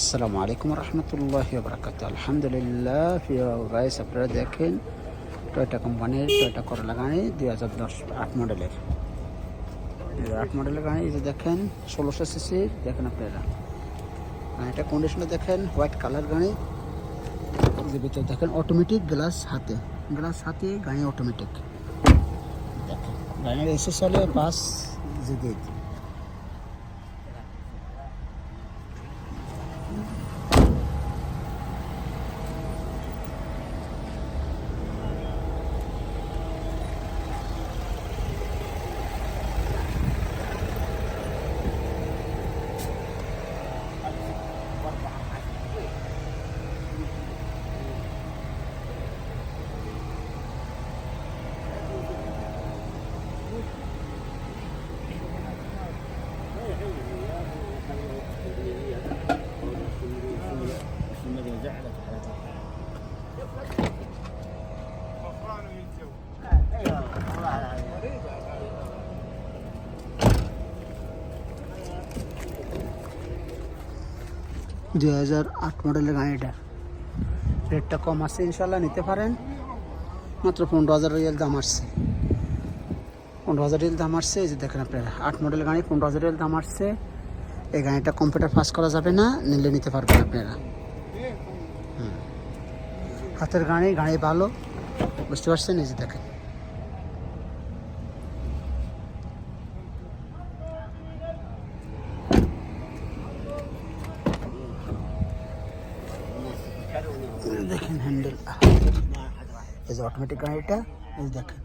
আসসালামু আলাইকুম রহমতুল্লাহ বরকাত আলহামদুলিল্লাহ প্রিয় গাইস আপনারা দেখেন টয়টা কোম্পানির টয়টা করলা গাড়ি দুই হাজার দশ আট মডেলের। আট মডেলের গাড়ি, এই যে দেখেন, ষোলোশো সিসি দেখেন আপনারা। গাড়িটা কন্ডিশনে দেখেন হোয়াইট কালার গাড়ি। ভিতরে দেখেন অটোমেটিক গ্লাস হাতে। গ্লাস হাতে, গাড়ি অটোমেটিক দেখেন, গাড়ির এসে চলে পাঁচ যে দিয়ে দিই। হাজার আট মডেলের গাড়িটা। রেটটা কম আছে ইনশাল্লাহ নিতে পারেন। মাত্র পনেরো হাজার রিয়েল দাম আসছে। পনেরো হাজার রিয়েল দাম আসছে, এই যে দেখেন আপনারা, আট মডেল গাড়ি, পনেরো হাজার রিয়েল দাম আসছে। এই গাড়িটা কম্পিউটার পাস করা যাবে না, নিলে নিতে পারবেন আপনারা। হাতের গাড়ি গাড়ি ভালো, বুঝতে পারছেন? এই যে দেখেন। দেখেন হ্যান্ডেল। এই যে অটোমেটিক গাড়িটা, এই দেখেন।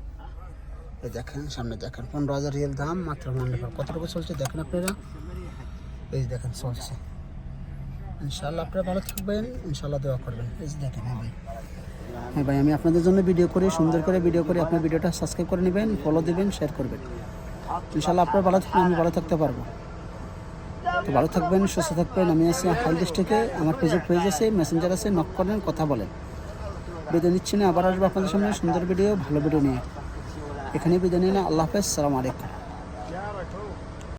এই দেখেন, সামনে দেখেন, পনেরো হাজার রিয়েল দাম, মাত্র মন্ডল কতটুকু চলছে দেখেন আপনারা? এই দেখেন, চলছে। ইনশাল্লাহ আপনারা ভালো থাকবেন ইনশাল্লাহ দোয়া করবেন। এই দেখেন হ্যাঁ ভাই। হ্যাঁ ভাই, আমি আপনাদের জন্য ভিডিও করি, সুন্দর করে ভিডিও করি। আপনার ভিডিওটা সাবস্ক্রাইব করে নেবেন ফলো দেবেন শেয়ার করবেন। ইনশাল্লাহ আপনারা ভালো থাকলে আমি ভালো থাকতে পারব। তো ভালো থাকবেন, সুস্থ থাকবেন। আমি আছি হাল থেকে। আমার পেজে পেজ আছে মেসেঞ্জার আছে নক করেন, কথা বলেন। বিদায় নিচ্ছি না, আবার আসব আপনাদের সামনে সুন্দর ভিডিও ভালো ভিডিও নিয়ে। এখানে বিদায় নিলে আল্লাহ হাফেজ, সালাম আলাইকুম।